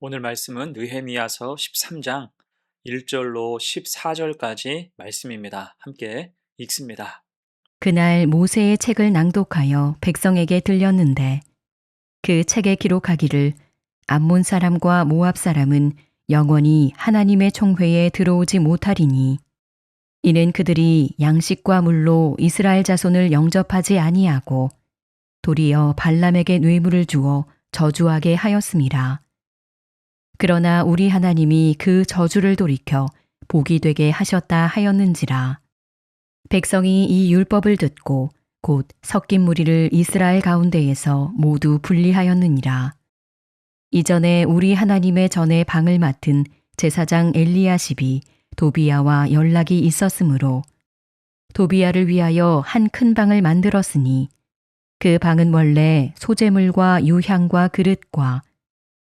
오늘 말씀은 느헤미야서 13장 1절로 14절까지 말씀입니다. 함께 읽습니다. 그날 모세의 책을 낭독하여 백성에게 들렸는데 그 책에 기록하기를 암몬 사람과 모압 사람은 영원히 하나님의 총회에 들어오지 못하리니 이는 그들이 양식과 물로 이스라엘 자손을 영접하지 아니하고 도리어 발람에게 뇌물을 주어 저주하게 하였음이라. 그러나 우리 하나님이 그 저주를 돌이켜 복이 되게 하셨다 하였는지라. 백성이 이 율법을 듣고 곧 섞인 무리를 이스라엘 가운데에서 모두 분리하였느니라. 이전에 우리 하나님의 전에 방을 맡은 제사장 엘리야십이 도비야와 연락이 있었으므로 도비야를 위하여 한 큰 방을 만들었으니 그 방은 원래 소재물과 유향과 그릇과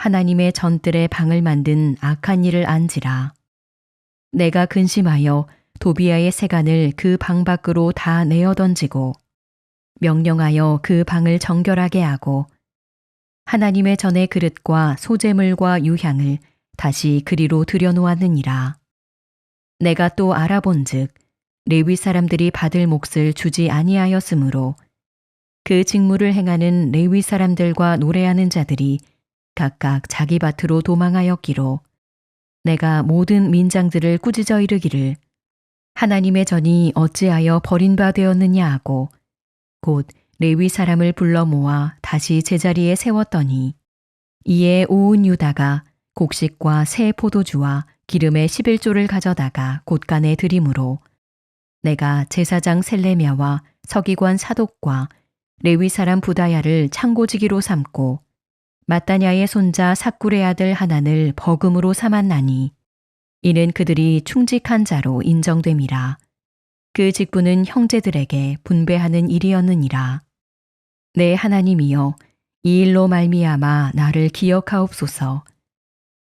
하나님의 전뜰에 방을 만든 악한 일을 안지라. 내가 근심하여 도비야의 세간을 그 방 밖으로 다 내어 던지고 명령하여 그 방을 정결하게 하고 하나님의 전의 그릇과 소재물과 유향을 다시 그리로 들여놓았느니라. 내가 또 알아본즉 레위 사람들이 받을 몫을 주지 아니하였으므로 그 직무를 행하는 레위 사람들과 노래하는 자들이 각각 자기 밭으로 도망하였기로 내가 모든 민장들을 꾸짖어 이르기를 하나님의 전이 어찌하여 버린 바 되었느냐 하고 곧 레위 사람을 불러 모아 다시 제자리에 세웠더니 이에 오은 유다가 곡식과 새 포도주와 기름의 11조를 가져다가 곳간에 드림으로 내가 제사장 셀레미아와 서기관 사독과 레위 사람 부다야를 창고지기로 삼고 마따냐의 손자 사꿀의 아들 하난을 버금으로 삼았나니 이는 그들이 충직한 자로 인정됨이라. 그 직분은 형제들에게 분배하는 일이었느니라. 내 하나님이여 이 일로 말미암아 나를 기억하옵소서.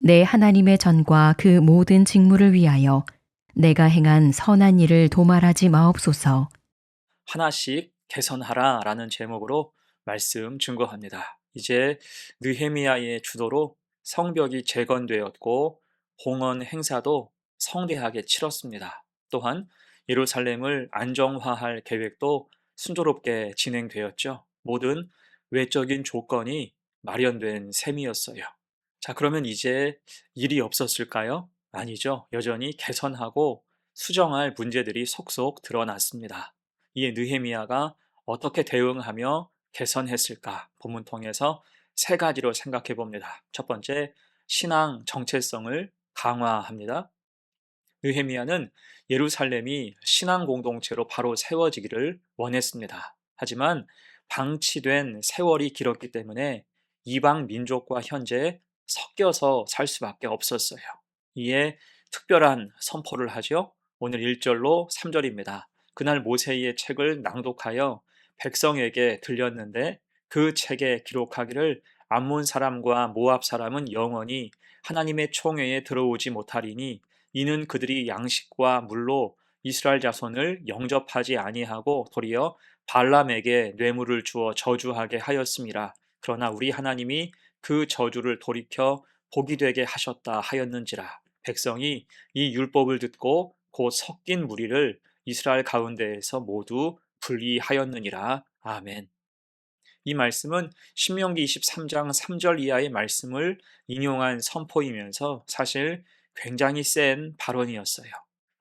내 하나님의 전과 그 모든 직무를 위하여 내가 행한 선한 일을 도말하지 마옵소서. 하나씩 개선하라 라는 제목으로 말씀 증거합니다. 이제 느헤미야의 주도로 성벽이 재건되었고 공원 행사도 성대하게 치렀습니다. 또한 예루살렘을 안정화할 계획도 순조롭게 진행되었죠. 모든 외적인 조건이 마련된 셈이었어요. 자, 그러면 이제 일이 없었을까요? 아니죠. 여전히 개선하고 수정할 문제들이 속속 드러났습니다. 이에 느헤미야가 어떻게 대응하며 개선했을까? 본문 통해서 세 가지로 생각해 봅니다. 첫 번째, 신앙 정체성을 강화합니다. 느헤미야는 예루살렘이 신앙 공동체로 바로 세워지기를 원했습니다. 하지만 방치된 세월이 길었기 때문에 이방 민족과 현재 섞여서 살 수밖에 없었어요. 이에 특별한 선포를 하죠. 오늘 1절로 3절입니다. 그날 모세의 책을 낭독하여 백성에게 들렸는데 그 책에 기록하기를 암몬 사람과 모압 사람은 영원히 하나님의 총회에 들어오지 못하리니 이는 그들이 양식과 물로 이스라엘 자손을 영접하지 아니하고 도리어 발람에게 뇌물을 주어 저주하게 하였습니다. 그러나 우리 하나님이 그 저주를 돌이켜 복이 되게 하셨다 하였는지라 백성이 이 율법을 듣고 곧 섞인 무리를 이스라엘 가운데에서 모두 분리하였느니라. 아멘. 이 말씀은 신명기 23장 3절 이하의 말씀을 인용한 선포이면서 사실 굉장히 센 발언이었어요.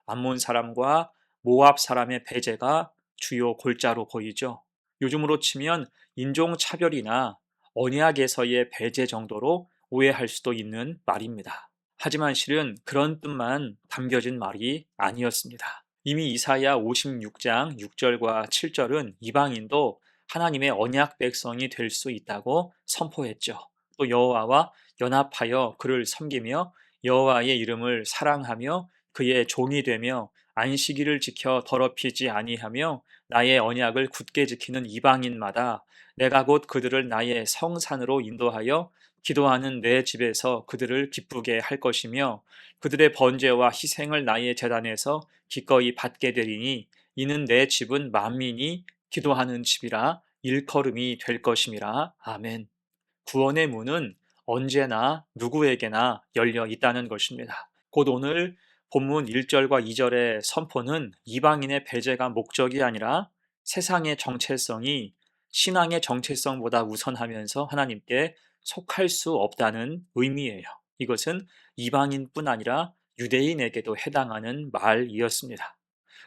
암몬 사람과 모압 사람의 배제가 주요 골자로 보이죠. 요즘으로 치면 인종 차별이나 언약에서의 배제 정도로 오해할 수도 있는 말입니다. 하지만 실은 그런 뜻만 담겨진 말이 아니었습니다. 이미 이사야 56장 6절과 7절은 이방인도 하나님의 언약 백성이 될 수 있다고 선포했죠. 또 여호와와 연합하여 그를 섬기며 여호와의 이름을 사랑하며 그의 종이 되며 안식일을 지켜 더럽히지 아니하며 나의 언약을 굳게 지키는 이방인마다 내가 곧 그들을 나의 성산으로 인도하여 기도하는 내 집에서 그들을 기쁘게 할 것이며 그들의 번제와 희생을 나의 재단에서 기꺼이 받게 되리니 이는 내 집은 만민이 기도하는 집이라 일컬음이 될 것임이라 아멘. 구원의 문은 언제나 누구에게나 열려 있다는 것입니다. 곧 오늘 본문 1절과 2절의 선포는 이방인의 배제가 목적이 아니라 세상의 정체성이 신앙의 정체성보다 우선하면서 하나님께 속할 수 없다는 의미예요. 이것은 이방인뿐 아니라 유대인에게도 해당하는 말이었습니다.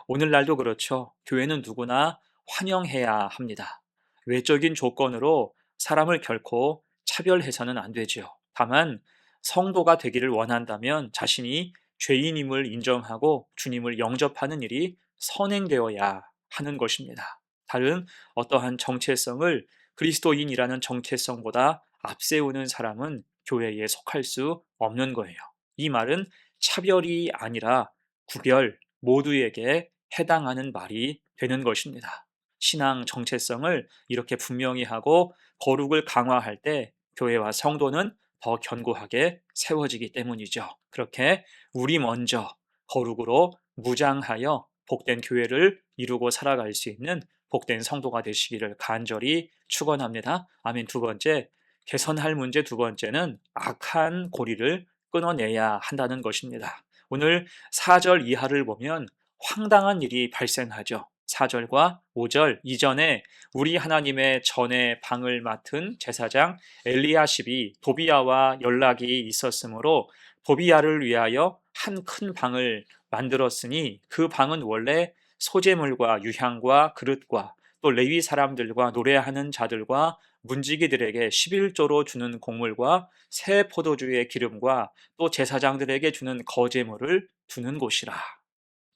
오늘날도 그렇죠. 교회는 누구나 환영해야 합니다. 외적인 조건으로 사람을 결코 차별해서는 안 되지요. 다만 성도가 되기를 원한다면 자신이 죄인임을 인정하고 주님을 영접하는 일이 선행되어야 하는 것입니다. 다른 어떠한 정체성을 그리스도인이라는 정체성보다 앞세우는 사람은 교회에 속할 수 없는 거예요. 이 말은 차별이 아니라 구별 모두에게 해당하는 말이 되는 것입니다. 신앙 정체성을 이렇게 분명히 하고 거룩을 강화할 때 교회와 성도는 더 견고하게 세워지기 때문이죠. 그렇게 우리 먼저 거룩으로 무장하여 복된 교회를 이루고 살아갈 수 있는 복된 성도가 되시기를 간절히 축원합니다. 아멘. 두 번째, 개선할 문제 두 번째는 악한 고리를 끊어내야 한다는 것입니다. 오늘 4절 이하를 보면 황당한 일이 발생하죠. 4절과 5절 이전에 우리 하나님의 전에 방을 맡은 제사장 엘리야십이 도비야와 연락이 있었으므로 도비야를 위하여 한 큰 방을 만들었으니 그 방은 원래 소재물과 유향과 그릇과 또 레위 사람들과 노래하는 자들과 문지기들에게 11조로 주는 곡물과 새 포도주의 기름과 또 제사장들에게 주는 거제물을 두는 곳이라.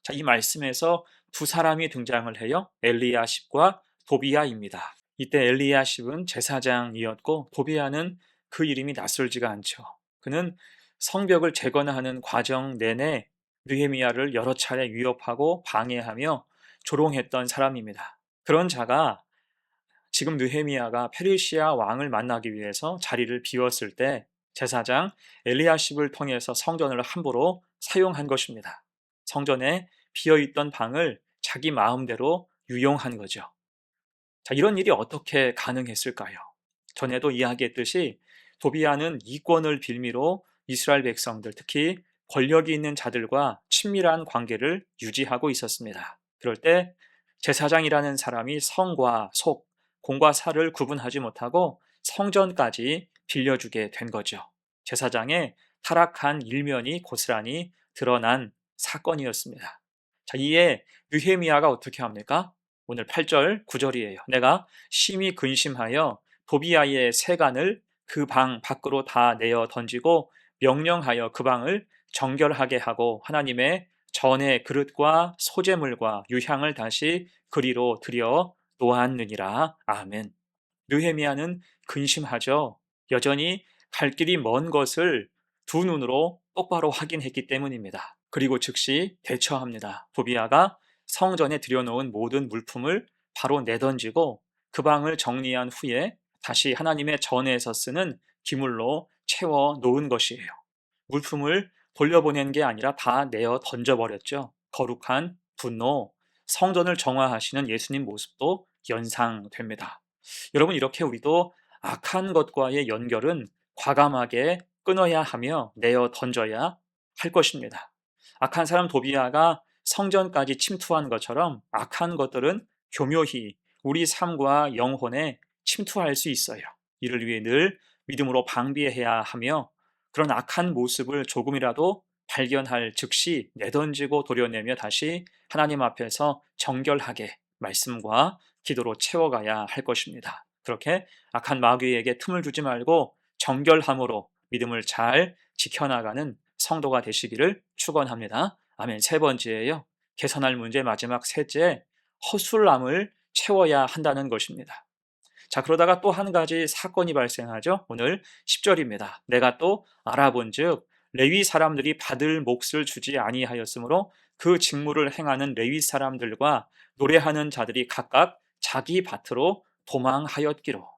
자, 이 말씀에서 두 사람이 등장을 해요. 엘리야십과 도비야입니다. 이때 엘리야십은 제사장이었고 도비야는 그 이름이 낯설지가 않죠. 그는 성벽을 재건하는 과정 내내 느헤미야를 여러 차례 위협하고 방해하며 조롱했던 사람입니다. 그런 자가 지금 느헤미야가 페르시아 왕을 만나기 위해서 자리를 비웠을 때 제사장 엘리야십을 통해서 성전을 함부로 사용한 것입니다. 성전에 비어 있던 방을 자기 마음대로 유용한 거죠. 자, 이런 일이 어떻게 가능했을까요? 전에도 이야기했듯이 도비아는 이권을 빌미로 이스라엘 백성들, 특히 권력이 있는 자들과 친밀한 관계를 유지하고 있었습니다. 그럴 때 제사장이라는 사람이 성과 속, 공과 사를 구분하지 못하고 성전까지 빌려주게 된 거죠. 제사장의 타락한 일면이 고스란히 드러난 사건이었습니다. 자, 이에 느헤미야가 어떻게 합니까? 오늘 8절, 9절이에요. 내가 심히 근심하여 도비아의 세간을 그 방 밖으로 다 내어 던지고 명령하여 그 방을 정결하게 하고 하나님의 전의 그릇과 소재물과 유향을 다시 그리로 들여 놓았느니라. 아멘. 느헤미야는 근심하죠. 여전히 갈 길이 먼 것을 두 눈으로 똑바로 확인했기 때문입니다. 그리고 즉시 대처합니다. 도비아가 성전에 들여놓은 모든 물품을 바로 내던지고 그 방을 정리한 후에 다시 하나님의 전에서 쓰는 기물로 채워 놓은 것이에요. 물품을 돌려보낸 게 아니라 다 내어 던져버렸죠. 거룩한 분노, 성전을 정화하시는 예수님 모습도 연상됩니다. 여러분, 이렇게 우리도 악한 것과의 연결은 과감하게 끊어야 하며 내어 던져야 할 것입니다. 악한 사람 도비아가 성전까지 침투한 것처럼 악한 것들은 교묘히 우리 삶과 영혼에 침투할 수 있어요. 이를 위해 늘 믿음으로 방비해야 하며 그런 악한 모습을 조금이라도 발견할 즉시 내던지고 도려내며 다시 하나님 앞에서 정결하게 말씀과 기도로 채워가야 할 것입니다. 그렇게 악한 마귀에게 틈을 주지 말고 정결함으로 믿음을 잘 지켜나가는 성도가 되시기를 축원합니다. 아멘. 세 번째예요. 개선할 문제 마지막 셋째, 허술함을 채워야 한다는 것입니다. 자, 그러다가 또 한 가지 사건이 발생하죠. 오늘 10절입니다. 내가 또 알아본 즉 레위 사람들이 받을 몫을 주지 아니하였으므로 그 직무를 행하는 레위 사람들과 노래하는 자들이 각각 자기 밭으로 도망하였기로.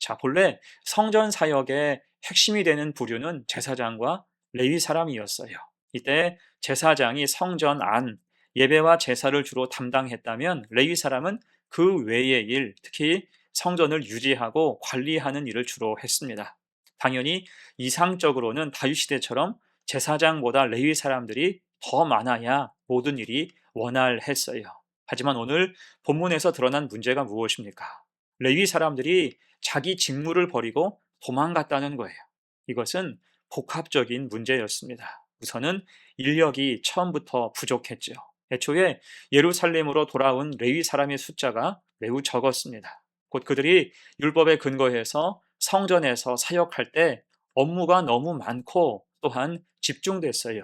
자, 본래 성전 사역의 핵심이 되는 부류는 제사장과 레위 사람이었어요. 이때 제사장이 성전 안 예배와 제사를 주로 담당했다면 레위 사람은 그 외의 일, 특히 성전을 유지하고 관리하는 일을 주로 했습니다. 당연히 이상적으로는 다윗 시대처럼 제사장보다 레위 사람들이 더 많아야 모든 일이 원활했어요. 하지만 오늘 본문에서 드러난 문제가 무엇입니까? 레위 사람들이 자기 직무를 버리고 도망갔다는 거예요. 이것은 복합적인 문제였습니다. 우선은 인력이 처음부터 부족했죠. 애초에 예루살렘으로 돌아온 레위 사람의 숫자가 매우 적었습니다. 곧 그들이 율법에 근거해서 성전에서 사역할 때 업무가 너무 많고 또한 집중됐어요.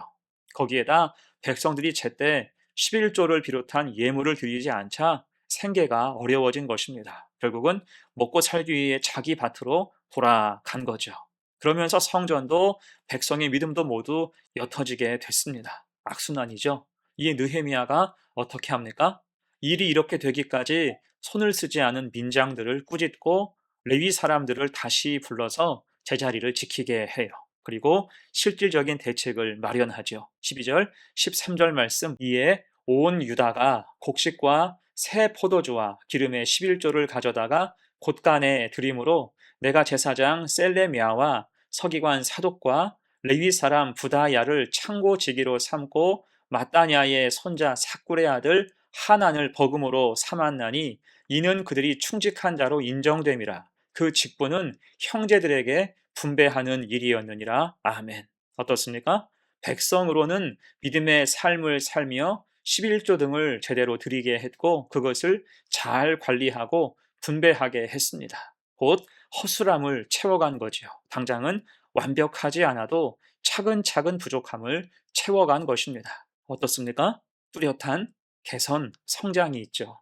거기에다 백성들이 제때 11조를 비롯한 예물을 드리지 않자 생계가 어려워진 것입니다. 결국은 먹고 살기 위해 자기 밭으로 돌아간 거죠. 그러면서 성전도 백성의 믿음도 모두 옅어지게 됐습니다. 악순환이죠. 이 느헤미야가 어떻게 합니까? 일이 이렇게 되기까지 손을 쓰지 않은 민장들을 꾸짖고 레위 사람들을 다시 불러서 제자리를 지키게 해요. 그리고 실질적인 대책을 마련하죠. 12절, 13절 말씀 이에 온 유다가 곡식과 새 포도주와 기름의 11조를 가져다가 곳간에 드림으로 내가 제사장 셀레미아와 서기관 사독과 레위 사람 부다야를 창고지기로 삼고 마따냐의 손자 사꿀의 아들 하난을 버금으로 삼았나니 이는 그들이 충직한 자로 인정됨이라. 그 직분은 형제들에게 분배하는 일이었느니라. 아멘. 어떻습니까? 백성으로는 믿음의 삶을 살며 11조 등을 제대로 드리게 했고 그것을 잘 관리하고 분배하게 했습니다. 곧 허술함을 채워간 거지요. 당장은 완벽하지 않아도 차근차근 부족함을 채워간 것입니다. 어떻습니까? 뚜렷한 개선, 성장이 있죠.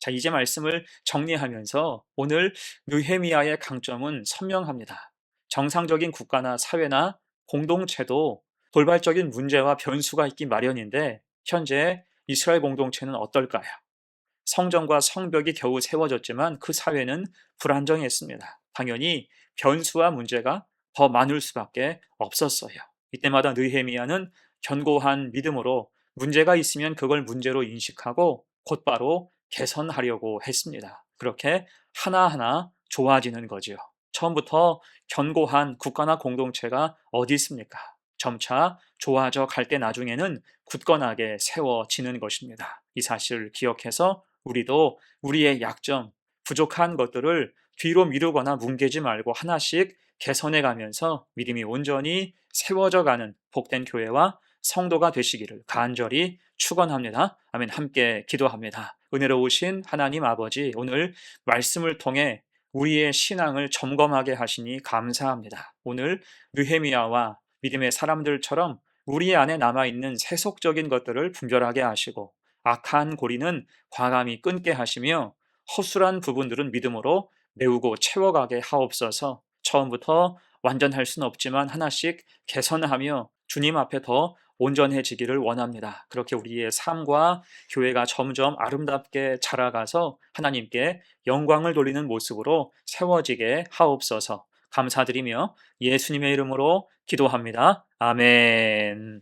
자, 이제 말씀을 정리하면서 오늘 느헤미야의 강점은 선명합니다. 정상적인 국가나 사회나 공동체도 돌발적인 문제와 변수가 있기 마련인데 현재 이스라엘 공동체는 어떨까요? 성전과 성벽이 겨우 세워졌지만 그 사회는 불안정했습니다. 당연히 변수와 문제가 더 많을 수밖에 없었어요. 이때마다 느헤미야는 견고한 믿음으로 문제가 있으면 그걸 문제로 인식하고 곧바로 개선하려고 했습니다. 그렇게 하나하나 좋아지는 거지요. 처음부터 견고한 국가나 공동체가 어디 있습니까? 점차 좋아져 갈 때 나중에는 굳건하게 세워지는 것입니다. 이 사실을 기억해서 우리도 우리의 약점, 부족한 것들을 뒤로 미루거나 뭉개지 말고 하나씩 개선해 가면서 믿음이 온전히 세워져 가는 복된 교회와 성도가 되시기를 간절히 축원합니다. 아멘. 함께 기도합니다. 은혜로우신 하나님 아버지, 오늘 말씀을 통해 우리의 신앙을 점검하게 하시니 감사합니다. 오늘 느헤미야와 믿음의 사람들처럼 우리 안에 남아 있는 세속적인 것들을 분별하게 하시고 악한 고리는 과감히 끊게 하시며 허술한 부분들은 믿음으로 메우고 채워가게 하옵소서. 처음부터 완전할 수는 없지만 하나씩 개선하며 주님 앞에 더 온전해지기를 원합니다. 그렇게 우리의 삶과 교회가 점점 아름답게 자라가서 하나님께 영광을 돌리는 모습으로 세워지게 하옵소서. 감사드리며 예수님의 이름으로 기도합니다. 아멘.